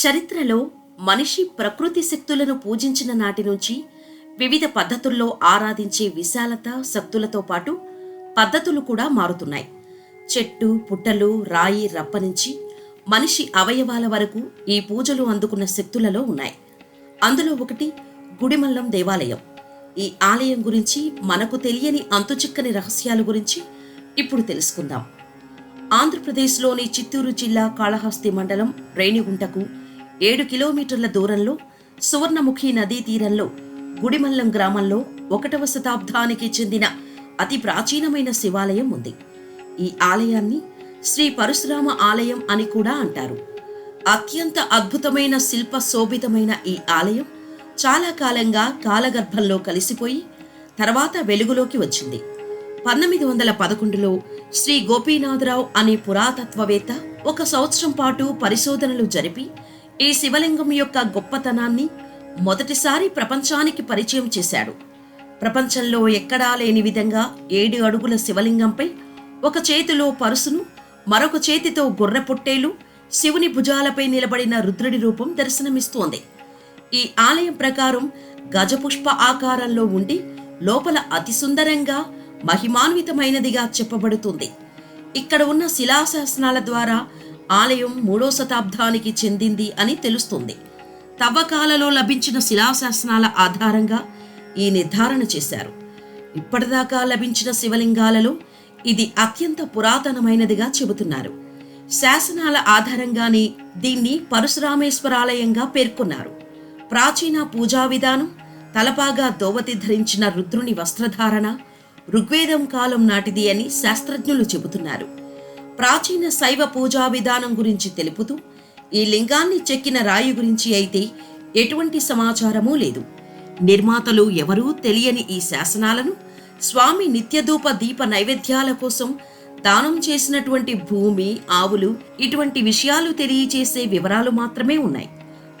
చరిత్రలో మనిషి ప్రకృతి శక్తులను పూజించిన నాటి నుంచి వివిధ పద్ధతుల్లో ఆరాధించే విశాలత శక్తులతో పాటు పద్ధతులు కూడా మారుతున్నాయి. చెట్టు పుట్టలు రాయి రప్ప నుంచి మనిషి అవయవాల వరకు ఈ పూజలు అందుకున్న శక్తులలో ఉన్నాయి. అందులో ఒకటి గుడిమల్లం దేవాలయం. ఈ ఆలయం గురించి మనకు తెలియని అంతుచిక్కని రహస్యాల గురించి ఇప్పుడు తెలుసుకుందాం. ఆంధ్రప్రదేశ్లోని చిత్తూరు జిల్లా కాళహస్తి మండలం రేణిగుంటకు ఏడు కిలోమీటర్ల దూరంలో సువర్ణముఖి నదీ తీరంలో గుడిమల్లం గ్రామంలో ఒకటవ శతాబ్దానికి చెందిన అతి ప్రాచీనమైన శివాలయం ఉంది. ఈ ఆలయాన్ని శ్రీ పరశురామ ఆలయం అని కూడా అంటారు. అత్యంత అద్భుతమైన శిల్ప శోభితమైన ఈ ఆలయం చాలా కాలంగా కాలగర్భంలో కలిసిపోయి తర్వాత వెలుగులోకి వచ్చింది. పంతొమ్మిది వందల పదకొండులో శ్రీ గోపీనాథరావు అనే పురాతత్వవేత్త ఒక సంవత్సరం పాటు పరిశోధనలు జరిపి ఈ శివలింగం యొక్క గొప్పతనాన్ని మొదటిసారి ప్రపంచానికి పరిచయం చేశాడు. ప్రపంచంలో ఎక్కడా లేని విధంగా ఏడు అడుగుల శివలింగంపై ఒక చేతిలో పరుసును మరొక చేతితో గొర్రె పొట్టేలు శివుని భుజాలపై నిలబడిన రుద్రుడి రూపం దర్శనమిస్తోంది. ఈ ఆలయం ప్రకారం గజపుష్ప ఆకారంలో ఉండి లోపల అతి సుందరంగా మహిమాన్వితమైనదిగా చెప్పబడుతుంది. ఇక్కడ ఉన్న శిలాశాసనాల ద్వారా ఆలయం మూడో శతాబ్దానికి చెందింది అని తెలుస్తుంది. తవ్వకాలలో లభించిన శిలాశాసనాల ఆధారంగా ఈ నిర్ధారణ చేశారు. ఇప్పటిదాకా లభించిన శివలింగాలలో ఇది అత్యంత పురాతనమైనదిగా చెబుతున్నారు. శాసనాల ఆధారంగానే దీన్ని పరశురామేశ్వరాలయంగా పేర్కొన్నారు. ప్రాచీన పూజా విధానం తలపాగా దోవతి ధరించిన రుద్రుని వస్త్రధారణ ఋగ్వేదం కాలం నాటిది అని శాస్త్రజ్ఞులు చెబుతున్నారు. ప్రాచీన శైవ పూజా విధానం గురించి తెలుపుతూ ఈ లింగాన్ని చెక్కిన రాయి గురించి అయితే ఎటువంటి సమాచారమూ లేదు. నిర్మాతలు ఎవరూ తెలియని ఈ శాసనాలను స్వామి నిత్యధూప దీప నైవేద్యాల కోసం దానం చేసినటువంటి భూమి ఆవులు ఇటువంటి విషయాలు తెలియచేసే వివరాలు మాత్రమే ఉన్నాయి.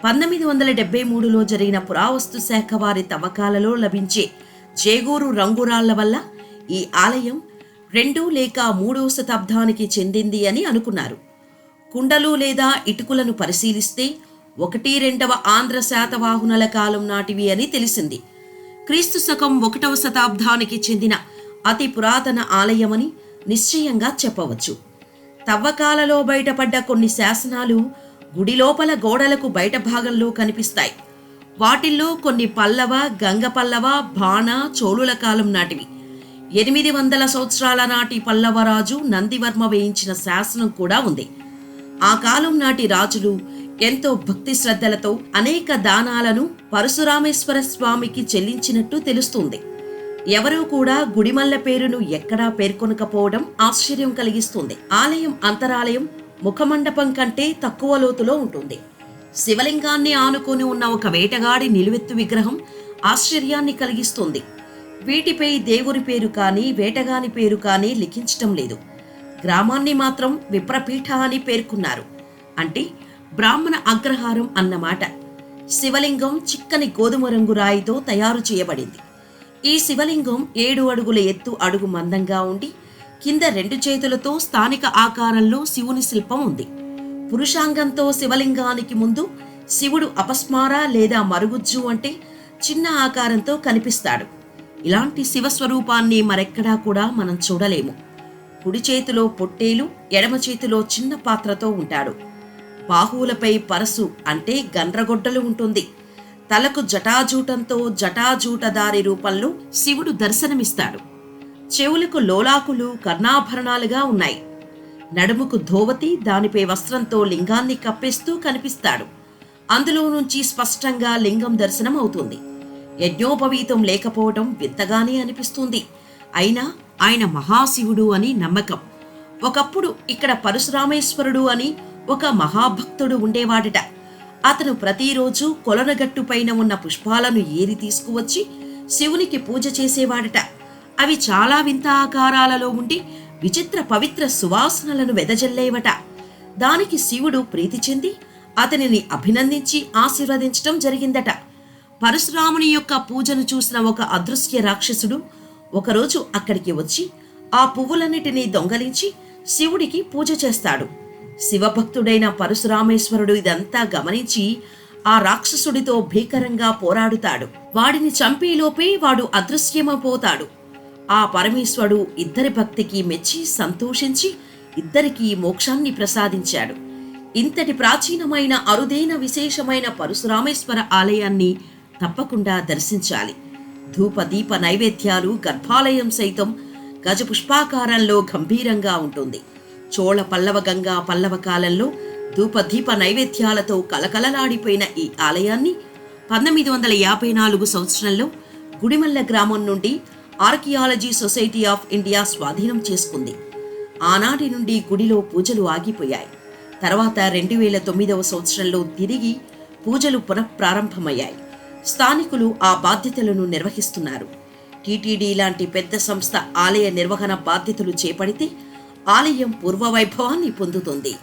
పంతొమ్మిది వందల డెబ్బై మూడులో జరిగిన పురావస్తు శాఖ వారి తవ్వకాలలో లభించే జేగూరు రంగురాళ్ళ వల్ల ఈ ఆలయం రెండు లేక మూడవ శతాబ్దానికి చెందింది అని అనుకున్నారు. కుండలు లేదా ఇటుకులను పరిశీలిస్తే ఒకటి రెండవ ఆంధ్ర శాతవాహనుల కాలం నాటివి అని తెలిసింది. క్రీస్తు శకం ఒకటవ శతాబ్దానికి చెందిన అతి పురాతన ఆలయమని నిశ్చయంగా చెప్పవచ్చు. తవ్వకాలలో బయటపడ్డ కొన్ని శాసనాలు గుడి లోపల గోడలకు బయట భాగంలో కనిపిస్తాయి. వాటిల్లో కొన్ని పల్లవ గంగ పల్లవ బాణ చోళుల కాలం నాటివి. ఎనిమిది వందల సంవత్సరాల నాటి పల్లవరాజు నందివర్మ వేయించిన శాసనం కూడా ఉంది. ఆ కాలం నాటి రాజులు ఎంతో భక్తి శ్రద్ధలతో అనేక దానాలను పరశురామేశ్వర స్వామికి చెల్లించినట్టు తెలుస్తుంది. ఎవరూ కూడా గుడిమల్ల పేరును ఎక్కడా పేర్కొనకపోవడం ఆశ్చర్యం కలిగిస్తుంది. ఆలయం అంతరాలయం ముఖమండపం కంటే తక్కువ లోతులో ఉంటుంది. శివలింగాన్ని ఆనుకొని ఉన్న ఒక వేటగాడి నిలువెత్తు విగ్రహం ఆశ్చర్యాన్ని కలిగిస్తుంది. వీటిపై దేవుని పేరు కానీ వేటగాని పేరు కానీ లిఖించటం లేదు. గ్రామాన్ని మాత్రం విప్రపీఠ అని పేర్కొన్నారు. అంటే బ్రాహ్మణ అగ్రహారం అన్నమాట శివలింగం చిక్కని గోధుమ రంగు రాయితో తయారు చేయబడింది. ఈ శివలింగం ఏడు అడుగుల ఎత్తు అడుగు మందంగా ఉండి కింద రెండు చేతులతో స్థానిక ఆకారంలో శివుని శిల్పం ఉంది. పురుషాంగంతో శివలింగానికి ముందు శివుడు అపస్మార లేదా మరుగుజ్జు అంటే చిన్న ఆకారంతో కనిపిస్తాడు. ఇలాంటి శివస్వరూపాన్ని మరెక్కడా కూడా మనం చూడలేము. కుడి చేతిలో పొట్టేలు ఎడమ చేతిలో చిన్న పాత్రతో ఉంటాడు. బాహువులపై పరసు అంటే గండ్రగొడ్డలు ఉంటుంది. తలకు జటాజూటంతో జటాజూటదారి రూపంలో శివుడు దర్శనమిస్తాడు. చెవులకు లోలాకులు కర్ణాభరణాలుగా ఉన్నాయి. నడుముకు ధోవతి దానిపై వస్త్రంతో లింగాన్ని కప్పేస్తూ కనిపిస్తాడు. అందులో నుంచి స్పష్టంగా లింగం దర్శనం అవుతుంది యజ్ఞోపవీతం లేకపోవడం వింతగానే అనిపిస్తుంది. అయినా ఆయన మహాశివుడు అని నమ్మకం. ఒకప్పుడు ఇక్కడ పరశురామేశ్వరుడు అని ఒక మహాభక్తుడు ఉండేవాడట. అతను ప్రతిరోజు కొలనగట్టు పైన ఉన్న పుష్పాలను ఏరి తీసుకువచ్చి శివునికి పూజ చేసేవాడట. అవి చాలా వింత ఆకారాలలో ఉండి విచిత్ర పవిత్ర సువాసనలను వెదజల్లేవట. దానికి శివుడు ప్రీతి చెంది అతనిని అభినందించి ఆశీర్వదించటం జరిగిందట. పరశురాముని యొక్క పూజను చూసిన ఒక అదృశ్య రాక్షసుడు ఒకరోజు అక్కడికి వచ్చి ఆ పువ్వులన్నిటినీ దొంగలించి శివుడికి పూజ చేస్తాడు. శివభక్తుడైన పరశురామేశ్వరుడు ఇదంతా గమనించి ఆ రాక్షసుడితో భీకరంగా పోరాడుతాడు. వాడిని చంపేలోపే వాడు అదృశ్యమైపోతాడు ఆ పరమేశ్వరుడు ఇద్దరి భక్తికి మెచ్చి సంతోషించి ఇద్దరికీ మోక్షాన్ని ప్రసాదించాడు. ఇంతటి ప్రాచీనమైన అరుదైన విశేషమైన పరశురామేశ్వర ఆలయాన్ని తప్పకుండా దర్శించాలి. ధూప దీప నైవేద్యాలు గర్భాలయం సైతం గజపుష్పాకారంలో గంభీరంగా ఉంటుంది. చోళ పల్లవ గంగా పల్లవ కాలంలో ధూపదీప నైవేద్యాలతో కలకలలాడిపోయిన ఈ ఆలయాన్ని పంతొమ్మిది వందల యాభై నాలుగు సంవత్సరంలో గుడిమల్ల గ్రామం నుండి ఆర్కియాలజీ సొసైటీ ఆఫ్ ఇండియా స్వాధీనం చేసుకుంది. ఆనాటి నుండి గుడిలో పూజలు ఆగిపోయాయి. తర్వాత రెండు వేల తొమ్మిదవ సంవత్సరంలో తిరిగి పూజలు పునఃప్రారంభమయ్యాయి. స్థానికులు ఆ బాధ్యతలను నిర్వహిస్తున్నారు. టీటీడీ లాంటి పెద్ద సంస్థ ఆలయ నిర్వహణ బాధ్యతలు చేపడితే ఆలయం పూర్వవైభవాన్ని పొందుతుంది.